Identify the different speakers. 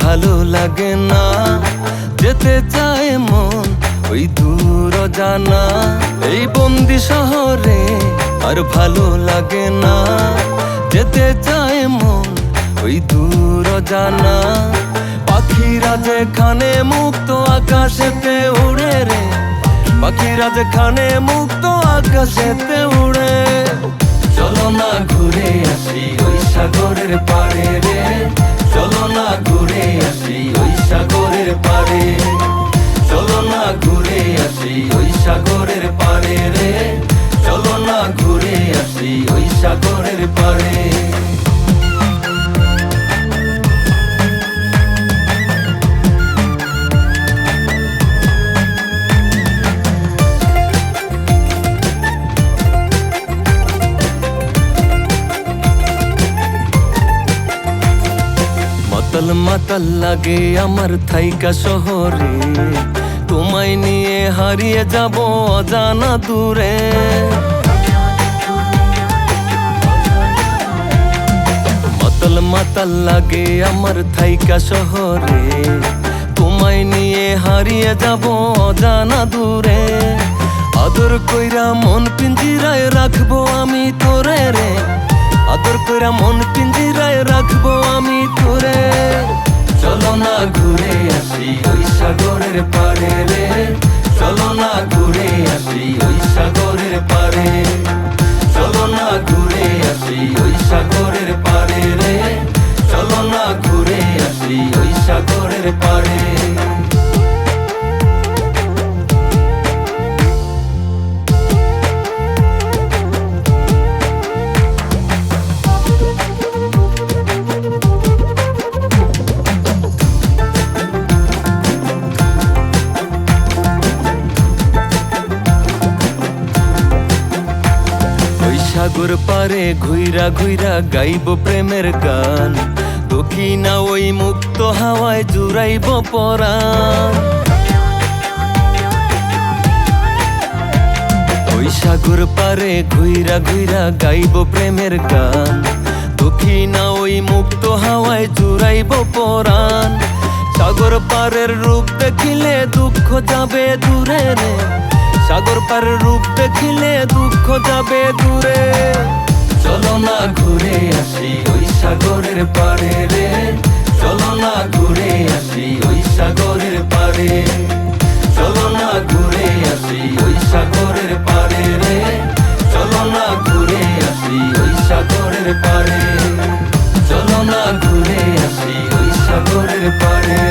Speaker 1: ভালো লাগে না। যেতে চায় মন ওই দূর জানা এই বন্দি শহরে আর ভালো লাগে না। যেতে চায় মন ওই দূর জানা পাখিরা যেখানে মুক্ত আকাশেতে উড়ে রে। পাখিরা যেখানে মুক্ত আকাশেতে উড়ে। চলো না ঘুরে। আসি ওই সাগরের পারে রে। চলো না ঘুরে আসি ওই সাগরের পাড়ে। মাতাল মাতাল লাগে আমার থাইকা শহরে। তোমায় নিয়ে হারিয়ে যাব অজানা দূরে। মাতাল মাতাল লাগে আমার থাইকা শহরে। তোমায় নিয়ে হারিয়ে যাব অজানা দূরে। আদর কইরা মন পিঞ্জিরায় রাখব আমি তোরে রে। আদর কইরা মন পিঞ্জিরায় রাখব আমি সাগরের সাগর পারে, ঘুইরা ঘুইরা গাইব প্রেমের গান। না ওই মুক্ত হাওয়ায় জুড়াইব পরাণ। ওই সাগর পারে ঘুইরা ঘুইরা গাইব প্রেমের গান। না ওই মুক্ত হাওয়ায় জুড়াইব পরাণ। সাগর পারের রূপ দেখিলে দুঃখ যাবে দূরে রে সাগর পার রূপ দেখিলে দুঃখ যাবে দূরে। চলো না ঘুরে আসি ওই সাগরের পারে রে। চলো না ঘুরে আসি ওই সাগরের পারে চলো না ঘুরে আসি ওই সাগরের পারে রে। চলো না ঘুরে আসি ওই সাগরের পারে চলো না ঘুরে আসি ওই সাগরের পারে